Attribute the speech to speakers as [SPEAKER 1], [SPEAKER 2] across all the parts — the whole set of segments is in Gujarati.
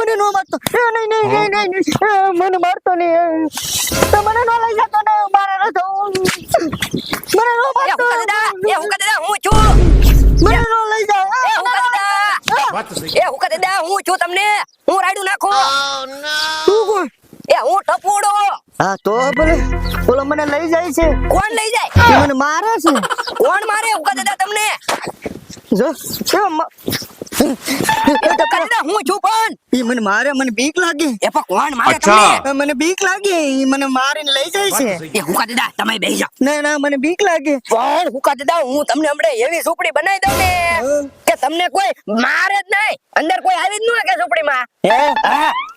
[SPEAKER 1] મને નો મારતો. એ નહીં નહીં નહીં નહીં. મને મારતો નહીં મને નો લઈ જતો ને મારે ન જવું. મને નો મારતો.
[SPEAKER 2] એ હું કદા હું છું.
[SPEAKER 1] મને નો લઈ જાવ
[SPEAKER 2] એ હું કદા એ હું કદા હું છું તમને. હું રાડું નાખો.
[SPEAKER 1] તું કોણ?
[SPEAKER 2] એ હું ટપોડો.
[SPEAKER 1] હા તો ભલે. બોલો મને લઈ જાય છે.
[SPEAKER 2] કોણ લઈ જાય?
[SPEAKER 1] મને મારે છે.
[SPEAKER 2] કોણ મારે હું કદા તમને?
[SPEAKER 1] જો એ મ-
[SPEAKER 2] એ હુકા દાદા હું છું પણ
[SPEAKER 1] ઈ મને મારે મને બીક લાગે.
[SPEAKER 2] એ પણ કોણ મારે. તમને?
[SPEAKER 1] મને બીક લાગે ઈ મને મારીને લઈ જાય છે.
[SPEAKER 2] એ હુકા દાદા તમે બેસી જાઓ.
[SPEAKER 1] ના ના મને બીક લાગે.
[SPEAKER 2] પણ હુકા દાદા હું તમને હમણાં એવી ઝૂંપડી બનાવી દઉં ને કે તમને કોઈ મારે જ નહીં. અંદર કોઈ આવી જ ન કે ઝૂંપડીમાં
[SPEAKER 1] હે?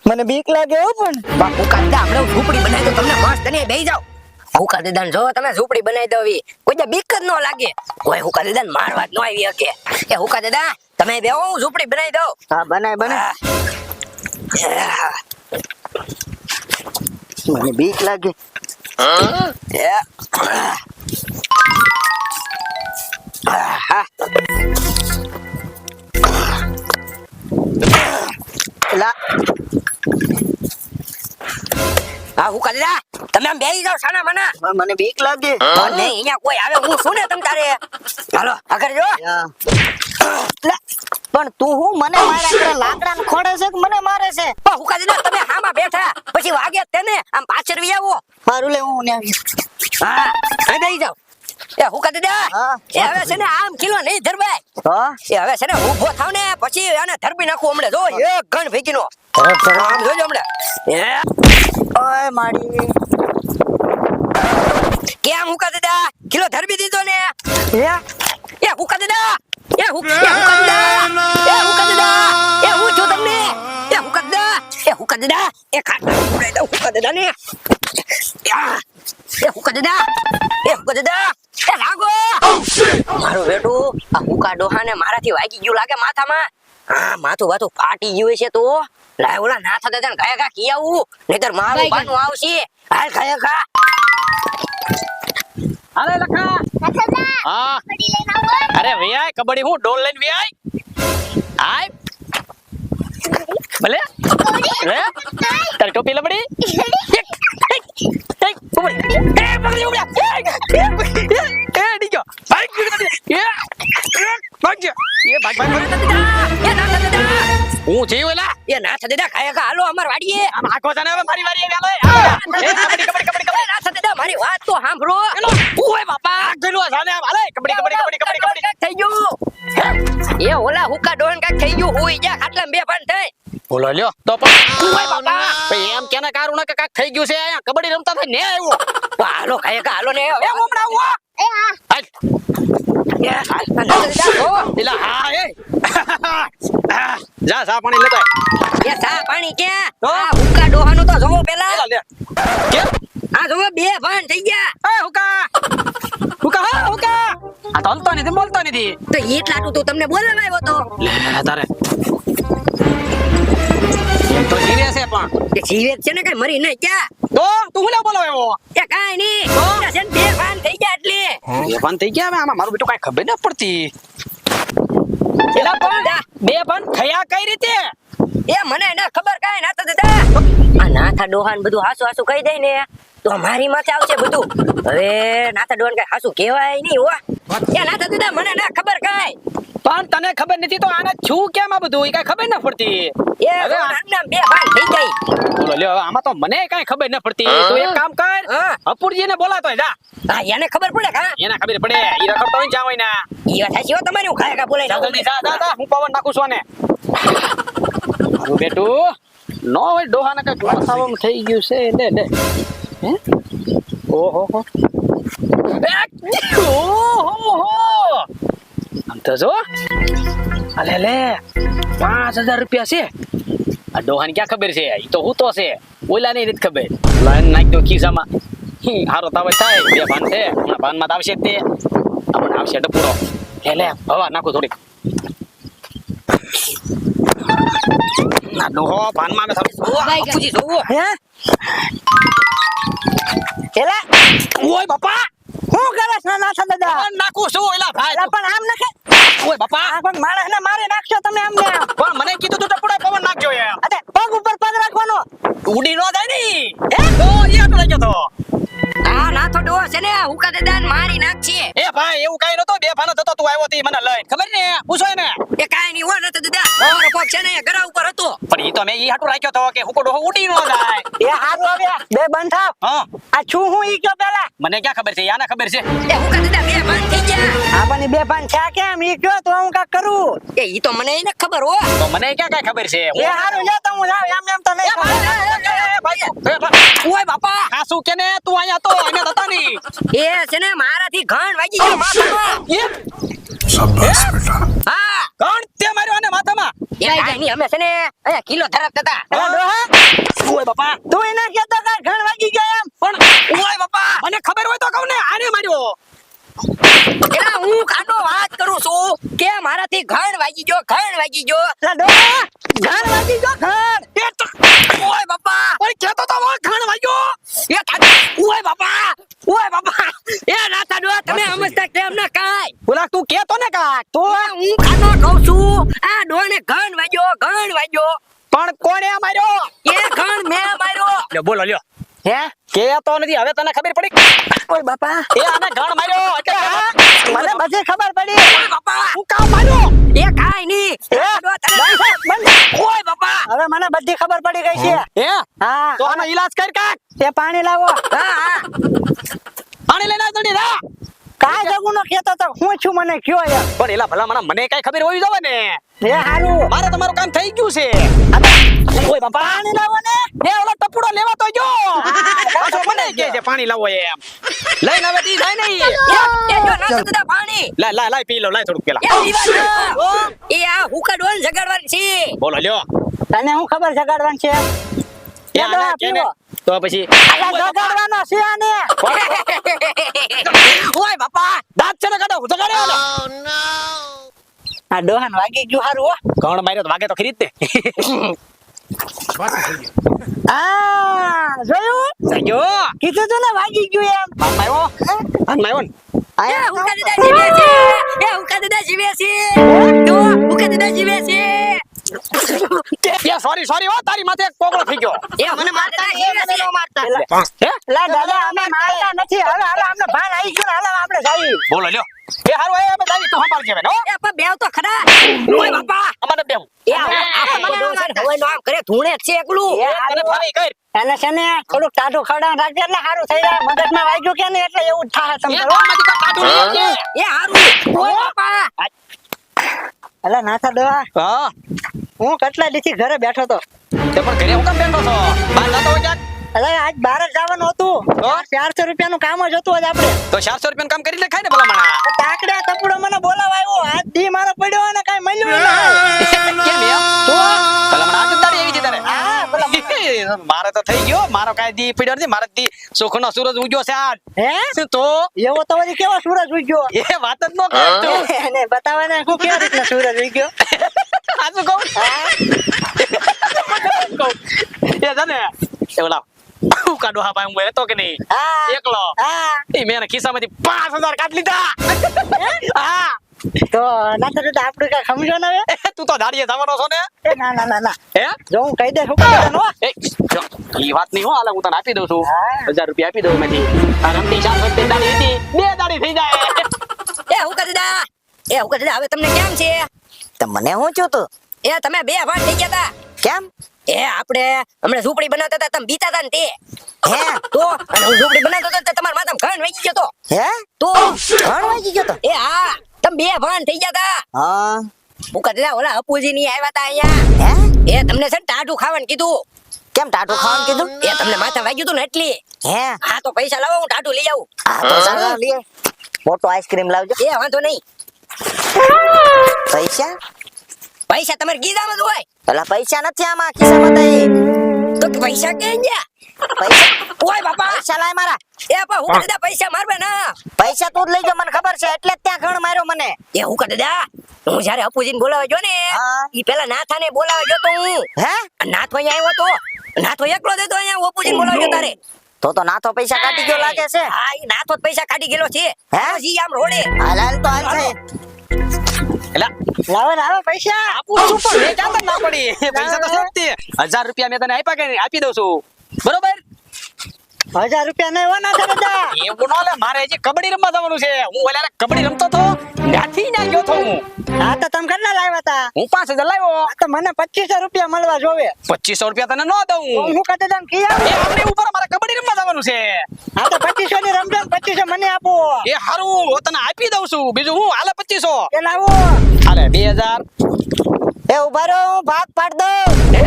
[SPEAKER 1] મને બીક લાગે હો પણ.
[SPEAKER 2] હુકા દાદા હમણાં ઝૂંપડી બનાવી દઉં તમને મસ્ત ને બેસી જાઓ. હુકા દેદાન જો તમે ઝૂંપડી બનાવી દેવી. કોઈ બીક જ ન લાગે. કોઈ હુકા દેદાન મારવા જ ન આવી શકે. એ હુકા દેદા તમે બે હું ઝૂંપડી બનાવી દઉં?
[SPEAKER 1] હા બનાય બનાય. મને બીક લાગે.
[SPEAKER 2] હા હુકા દાદા. તમે આમ બેહી જાવ સાના મના.
[SPEAKER 1] મને બીક લાગે.
[SPEAKER 2] નહીં અહીંયા કોઈ આવે હું શું ને તમ તારે? હાલો આગળ જો.
[SPEAKER 1] પણ તું હું મને મારા કરે લાકડા ખોડે છે કે મને મારે છે?
[SPEAKER 2] પણ હું કાજી તમે હામાં બેઠા. પછી વાગે તેને આમ પાછળ વી આવો.
[SPEAKER 1] મારું લે હું ને
[SPEAKER 2] હા બેસી જાઓ. એ હું દાદા
[SPEAKER 1] દે
[SPEAKER 2] એ હવે છે ને આમ કિલો નહીં ધરવાય
[SPEAKER 1] હા
[SPEAKER 2] એ હવે છે ને ઊભો થાવ ને પછી આને ધરબી નાખું હમણે જો એક ગણ ફેંકી
[SPEAKER 1] તરફ.
[SPEAKER 2] આમ જોજો હમણે એ
[SPEAKER 1] ઓય માડી
[SPEAKER 2] કેમ હુકા દે કિલો ધરબી દીધો ને
[SPEAKER 1] એ
[SPEAKER 2] એ હુકા દે એ હુક એ હુકા દે એ હું હુકા દે એ હું જો તમને એ હુકા દે એ હું હુકા દે એ ખાટા ઉડાઈ દઉં હુકા દે ને એ હું હુકા દે એ દાદા એ લાગો મારું બેટું આ હુકા ડોહાને મારાથી વાગી ગયું લાગે માથામાં. હા માથું બાથું ફાટી ગયું છે તો. લાય ઓલા ના થતા તને કયા કા કી આવું? નહીતર મારું બાનું આવશે. હાલ કયા કા
[SPEAKER 3] અરે લખા. હા. અરે વ્યાય કબડ્ડી હું? ડોલ લઈને વ્યાય આય. ભલે. લે તારી ટોપી લબડી? હું જીવ એલા
[SPEAKER 2] એ ના થતા દાદા ખાયા હાલો અમાર વાડીએ.
[SPEAKER 3] આમ આખો છે હવે મારી વારી આવી એ, કબડ્ડી, કબડ્ડી, કબડ્ડી, કબડ્ડી.
[SPEAKER 2] ના થતા મારી વાત તો સાંભળો.
[SPEAKER 3] ઓય બાપા? આગળનું આ આમ. હાલે. કબડ્ડી, કબડ્ડી, કબડ્ડી, કબડ્ડી, કબડ્ડી.
[SPEAKER 2] થઈ ગયું એ ઓલા હુકા ડોન કાંઈક થઈ ગયું હુઈ જા ખાટલા બે પણ થઈ
[SPEAKER 3] બોલો લ્યો. તો પણ ઓય બાપા? એમ કેને કારું ને કાક થઈ ગયું છે અહીંયા. કબડ્ડી રમતા થઈ ને આવ્યો
[SPEAKER 2] હાલો ખાયા ખા. હાલો ને
[SPEAKER 3] એ હમણાં આવો
[SPEAKER 2] જો.
[SPEAKER 3] નથી બોલતો નથી
[SPEAKER 2] તો તમને બોલાવા આવ્યો તો
[SPEAKER 3] લે તારે જીવે છે પણ
[SPEAKER 2] જીવે છે ને કઈ મરી નહીં ક્યાં
[SPEAKER 3] તો તું હું લે બોલાવે એવો?
[SPEAKER 2] એ કાંઈ નહીં. આ છે ને બે ભાન થઈ ગયા એટલે.
[SPEAKER 3] બે ભાન થઈ ગયા આમાં મારું બેટું કાંઈ ખબર ન પડતી. એલા પણ બે ભાન થયા કઈ રીતે?
[SPEAKER 2] એ મને ના ખબર કાંઈ ના દાદા આ નાથા ડોહાન બધું હાસુ હાસુ કહી દે ને. તો મારી માથે આવશે બધું. હવે નાથા ડોહાન કઈ હાસુ કહેવાય નહીં હો. એ નાથા દાદા મને ના ખબર કઈ.
[SPEAKER 3] પણ તને ખબર નથી તો આને છું કેમ આ બધું? એ કાંઈ ખબર ન પડતી.
[SPEAKER 2] એ
[SPEAKER 3] હવે
[SPEAKER 2] આમના બે ભાન થઈ ગઈ.
[SPEAKER 3] બોલો લ્યો આમાં તો મને કઈ ખબર ન પડતી. તું એક કામ કર
[SPEAKER 2] હા.
[SPEAKER 3] અપુરજીને બોલાતો જા.
[SPEAKER 2] હા એને ખબર પડે કા
[SPEAKER 3] એને ખબર પડે. ઈ રખડતો હોય ને જ્યાં
[SPEAKER 2] ઈ વાત હાચી હો તમારી હું ખાયા બોલાઈ
[SPEAKER 3] જા
[SPEAKER 2] જાઉં
[SPEAKER 3] જા જા જા. હું પવન નાખું છું ને મારું બેટું. નો હોય ડોહાને કંઈક વાસાવામાં થઈ ગયું છે. લે લે. હે? ઓહો હો ઓહો આમ તો જો. અલે લે. પાંચ હજાર રૂપિયા છે. આ ડોહાને ક્યાં ખબર છે? એ તો હું તો છે. ઓલા ને નથી ખબર. લાઈન નાખ દો ખિસ્સામાં. હારો તાવ થાય. બે ભાન છે. હમણાં ભાનમાં તો આવશે તે. આપણને આવશે ડપુરો લે લે હવા નાખો થોડીક. ના ડોહો ભાનમાં આવે થોડી
[SPEAKER 1] હે?
[SPEAKER 2] કેલા
[SPEAKER 3] ઓય બાપા!
[SPEAKER 1] હું કરે છે ના છે
[SPEAKER 3] દાદા નાખું છું ઓલા ભાઈ
[SPEAKER 1] પણ આમ નાખે?
[SPEAKER 3] ઓય બાપા!
[SPEAKER 1] આ પણ માણસ ને મારે નાખશો તમે આમ
[SPEAKER 3] પણ મને કીધું તો ટપડા પવન નાખજો યાર
[SPEAKER 1] અરે પગ
[SPEAKER 3] ઉપર પગ રાખવાનો. ઉડી નો જાય ની હે? તો યાર તો લાગ્યો તો.
[SPEAKER 2] આ નાથો ડો છે ને હુકા દાદા મારી નાખશે.
[SPEAKER 3] એ ભાઈ એવું કઈ ન બે ફાનો થતો તું આવ્યો તી મને લઈને. ખબર ને? પૂછો એને.
[SPEAKER 2] એ કાઈ નહીં હો નતો દાદા ઓર કોક છે ને ઘરા ઉપર હતો.
[SPEAKER 3] પણ ઈ તો મે ઈ હાટુ રાખ્યો તો કે હુકો ડોહો ઉડી નો જાય.
[SPEAKER 1] એ હારું હવે બે બંધ થાવ
[SPEAKER 3] હા.
[SPEAKER 1] આ છું હું ઈ કયો પેલા?
[SPEAKER 3] મને ક્યાં ખબર છે? યાને ખબર છે?
[SPEAKER 2] એ હુકા દાદા બે બંધ થઈ ગયા.
[SPEAKER 1] આપણને બે બંધ છે કેમ? ઈ કયો તો હું કા કરું?
[SPEAKER 2] એ ઈ તો મને એને ખબર હો.
[SPEAKER 3] તો મને ક્યાં કાઈ ખબર છે?
[SPEAKER 1] એ હારું લે તો હું જાવ એમ એમ તો નહીં.
[SPEAKER 2] ઓય બાપા.
[SPEAKER 3] આ શું કે ને? તું અહીંયા તો અહીંયા હતા ની
[SPEAKER 2] એ છે ને મારાથી ઘણ વાગી ગયો
[SPEAKER 3] મને ખબર હોય તો કહું ને આને માર્યો.
[SPEAKER 2] એના હું કાનો વાત કરું છું કે મારાથી ઘણ વાગી ગયો ઘણ વાગી ગયો.
[SPEAKER 1] એના ઘણ વાગી ગયો ઘણ.
[SPEAKER 2] ઓય બાપા?
[SPEAKER 3] કેતો કહેતો તો કોણે માર્યો?
[SPEAKER 2] એ ઘણ મે માર્યો.
[SPEAKER 3] લ્યો બોલો લ્યો.
[SPEAKER 1] હે?
[SPEAKER 3] કેતો નથી હવે તને ખબર પડી?
[SPEAKER 1] ઓય બાપા.
[SPEAKER 3] એ આને ઘણ માર્યો? એટલે
[SPEAKER 1] મને બધી ખબર પડી.
[SPEAKER 2] ઓય બાપા.
[SPEAKER 3] હું કામ માર્યો?
[SPEAKER 2] એ કાઈ? ડો ઓય બાપા.
[SPEAKER 1] હવે મને બધી ખબર પડી ગઈ છે.
[SPEAKER 3] હે?
[SPEAKER 1] હા.
[SPEAKER 3] તો આનો ઈલાજ કર કાક.
[SPEAKER 1] તે પાણી લાવો.
[SPEAKER 2] હા હા.
[SPEAKER 3] પાણી લઈને આવ જલ્દી રા
[SPEAKER 1] કાય જગુનો કહેતો તો હું છું મને કયો યાર
[SPEAKER 3] પણ એલા ભલા મને મને કઈ ખબર હોવી જોવે ને.
[SPEAKER 1] એ હારું.
[SPEAKER 3] મારે તમારું કામ થઈ ગયું છે. ઓય બાપા.
[SPEAKER 1] પાણી લાવો ને.
[SPEAKER 3] એ ઓલો ટપુડો લેવા તો જો પાછો મને કહે છે પાણી લાવો એમ. લઈને આવે તી જાય નહીં.
[SPEAKER 2] એ જો ના દાદા પાણી.
[SPEAKER 3] લાય લાય લાય પી લો લાય થોડું પેલા.
[SPEAKER 2] એ આ હુકા ડોલ જગાડવાની છે.
[SPEAKER 3] બોલો લ્યો.
[SPEAKER 1] તને હું ખબર જગાડવાની છે?
[SPEAKER 3] એ
[SPEAKER 1] દવા પીવો.
[SPEAKER 3] તો પછી
[SPEAKER 1] જગાડવાનો છે આને
[SPEAKER 2] ઓય બાપા
[SPEAKER 3] દાંત છે ને કાઢો હું તો કાઢે આનો.
[SPEAKER 1] આ ડોહાન વાગી ગયું હારું હો.
[SPEAKER 3] કોણ માર્યો તો વાગે તો ખરી જ
[SPEAKER 1] આ જોયું?
[SPEAKER 3] સાંજો
[SPEAKER 1] કીધું તું ને વાગી ગયું એમ.
[SPEAKER 3] પાન માર્યો? પાન માર્યો ને?
[SPEAKER 2] એ દાદા જીવે છે. એ દાદા જીવે છે. દાદા જીવે
[SPEAKER 3] સોરી સોરી હો તારી માથે એક થઈ ગયો.
[SPEAKER 2] એ મને મારતા જીવે છે.
[SPEAKER 3] હે?
[SPEAKER 1] લા દાદા અમે મારતા નથી. હવે હાલો અમને ભાન આવી ગયું ને હાલો આપણે જઈએ.
[SPEAKER 3] બોલો લ્યો. એ હારું એ જાવી તું સંભાળજે બેન હો.
[SPEAKER 2] એ પણ બેવ તો ખરા. ઓય બાપા.
[SPEAKER 3] અમારે બેવ.
[SPEAKER 2] એ આ મને ઓય નામ કરે ધૂણે છે એકલું.
[SPEAKER 1] એ
[SPEAKER 3] તને ફરી કર.
[SPEAKER 1] એને છે ને થોડું ટાઢું ખવડાવવાનું રાખજે એટલે સારું થઈ જાય. મગજમાં વાગ્યું કે ને એટલે એવું થાય
[SPEAKER 3] એ
[SPEAKER 1] તમને
[SPEAKER 3] કામમાંથી કાંઈ કાઢું નહીં આવજે.
[SPEAKER 2] એ હારું. ઓય બાપા.
[SPEAKER 1] એટલે નાથા દવા.
[SPEAKER 3] હા.
[SPEAKER 1] હું કેટલા દીથી ઘરે બેઠો તો?
[SPEAKER 3] તે પણ ઘરે હું કેમ બેઠો છો? બહાર નતો ક્યાંક?
[SPEAKER 1] અરે આજ બાર જ જવાનું હતું.
[SPEAKER 3] તો?
[SPEAKER 1] ચારસો રૂપિયાનું કામ જ હતું આજ આપણે.
[SPEAKER 3] તો ચારસો રૂપિયા કામ કરી ખાય ને ભલા માણા
[SPEAKER 1] તાકડે તપડો મને બોલાવા આવ્યો. આજ દી મારો પડ્યો અને કઈ મળ્યું નહીં
[SPEAKER 3] કેમ એમ?
[SPEAKER 1] તો
[SPEAKER 3] ભલા માણા આજ તારી આવી છે તારે?
[SPEAKER 1] હા, ભલા
[SPEAKER 3] મારે તો થઈ ગયો. મારો કાંઈ દી પડ્યો નથી. મારે દી સુખનો સૂરજ ઉગ્યો છે આજ.
[SPEAKER 1] હે?
[SPEAKER 3] તો?
[SPEAKER 1] એવો તો વળી કેવો સૂરજ ઉગ્યો?
[SPEAKER 3] એ વાત જ ન કર તું.
[SPEAKER 1] એને બતાવવાને હું કેવી રીતના સૂરજ ઉગ્યો?
[SPEAKER 3] કહું. એ છે ને એ ઓલા હું કાઢો હા ભાઈ હું હતો કે નહીં? એકલો. એ મેં ખિસ્સામાંથી પાંચ હજાર કાઢી લીધા. હા?
[SPEAKER 1] તો ના તો આપડે કઈ સમજો ને
[SPEAKER 3] તું તો દાડીએ જવાનો છો ને?
[SPEAKER 1] ના ના ના ના.
[SPEAKER 3] હે?
[SPEAKER 1] જો હું કહી દે હો.
[SPEAKER 3] એ ઈ વાત નહીં હો હું તને આપી દઉં છું. હજાર રૂપિયા આપી દઉં મેથી આ રમતી ચાર વખતે દાડી હતી બે દાડી થઈ જાય.
[SPEAKER 2] એ હું કરી દા. એ હું કરી દા. હવે તમને કેમ છે?
[SPEAKER 1] તમને મને હું છું તું?
[SPEAKER 2] એ તમે બે ભાગ થઈ ગયા તા.
[SPEAKER 1] કેમ?
[SPEAKER 2] એ આપણે હમણાં ઝૂંપડી બનાવતા હતા તમે બીતા હતા ને તે.
[SPEAKER 1] હે?
[SPEAKER 2] તો અને હું ઝૂંપડી બનાવતો હતો તમારા માથામાં ઘણ વાગી ગયો તો.
[SPEAKER 1] હે?
[SPEAKER 2] તો
[SPEAKER 1] ઘણ વાગી ગયો તો?
[SPEAKER 2] એ હા તમે બે ભાન થઈ ગયા હતા
[SPEAKER 1] હા.
[SPEAKER 2] હુકા દાદા ઓલા અપુજી ની આવ્યા હતા અહીંયા.
[SPEAKER 1] હે?
[SPEAKER 2] એ તમને છે ને ટાઢું ખાવાનું કીધું.
[SPEAKER 1] કેમ ટાટું ખાવાનું કીધું?
[SPEAKER 2] એ તમને માથા વાગ્યું હતું ને એટલી.
[SPEAKER 1] હે?
[SPEAKER 2] હા તો પૈસા લાવો હું ટાઢું લઈ આવું.
[SPEAKER 1] હા તો ચાલો લઈએ મોટો આઈસ્ક્રીમ લાવજો.
[SPEAKER 2] એ વાંધો નહીં.
[SPEAKER 1] પૈસા?
[SPEAKER 2] પૈસા તમારે ગીધામાં જ હોય.
[SPEAKER 1] એટલે પૈસા નથી આમાં ખિસ્સામાં તઈ
[SPEAKER 2] તો કે પૈસા કે ગયા
[SPEAKER 1] પૈસા?
[SPEAKER 2] ઓય બાપા!
[SPEAKER 1] પૈસા લાય મારા.
[SPEAKER 2] એ પણ હું દાદા પૈસા મારવે ના?
[SPEAKER 1] પૈસા તું જ લઈ જા મને ખબર છે એટલે ત્યાં ઘણ માર્યો મને.
[SPEAKER 2] એ હું કર દાદા હું જ્યારે અપુજીને બોલાવા જો ને ઈ પેલા નાથાને બોલાવા જો તો હું.
[SPEAKER 1] હે?
[SPEAKER 2] નાથો અહીંયા આવ્યો તો. નાથો એકલો દેતો અહીંયા અપુજીને બોલાવા જો તારે.
[SPEAKER 1] તો તો નાથો પૈસા કાઢી ગયો લાગે છે.
[SPEAKER 2] હા ઈ નાથો પૈસા કાઢી ગયેલો છે.
[SPEAKER 1] હે?
[SPEAKER 2] જી આમ રોડે.
[SPEAKER 1] હાલ હાલ તો હાલ. છે. લાવો લાવો પૈસા.
[SPEAKER 3] આપું છું પણ ના પડી. પૈસા તો હજાર રૂપિયા મેં તને આપ્યા કે આપી દઉં છું. બરોબર?
[SPEAKER 1] હજાર રૂપિયા નહીં હોના છે બધા
[SPEAKER 3] એવું નો લે મારે હજી કબડ્ડી રમવા જવાનું છે. હું ઓલા કબડ્ડી રમતો તો ત્યાંથી ના ગયો તો હું.
[SPEAKER 1] હા તો તમે કેટલા લાવ્યા હતા?
[SPEAKER 3] હું પાંચ હજાર લાવ્યો.
[SPEAKER 1] આ તો મને પચીસો રૂપિયા મળવા જોવે.
[SPEAKER 3] પચીસો રૂપિયા તને ન દઉં.
[SPEAKER 1] હું કહેતો તને કી
[SPEAKER 3] આપણે ઉપર મારે કબડ્ડી રમવા જવાનું છે.
[SPEAKER 1] હા તો પચીસો ની રમજો પચીસો મને આપો.
[SPEAKER 3] એ હારું હું તને આપી દઉં છું. બીજું હું હાલે પચીસો.
[SPEAKER 1] એ લાવો.
[SPEAKER 3] હાલે બે હજાર.
[SPEAKER 1] એ ઊભા રહો હું ભાગ પાડ દઉં.
[SPEAKER 3] એ?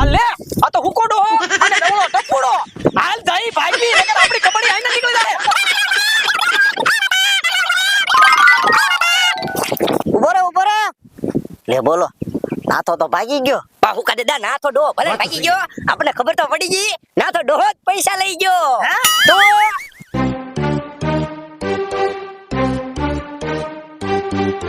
[SPEAKER 3] આ લે આ તો હુકોડો હો. અને ડવળો ટપુડો હાલ જઈ બી નકર આપણી કબડી આઈને નીકળી જાય.
[SPEAKER 1] ઊભો રહો ઊભો રહો. લે બોલો. નાથો તો ભાગી ગયો.
[SPEAKER 2] બા હુકા દેદા ના તો ડોહો. ભલે ભાગી ગયો. આપણને ખબર તો પડી ગઈ. ના તો ડોહો જ પૈસા લઈ ગયો.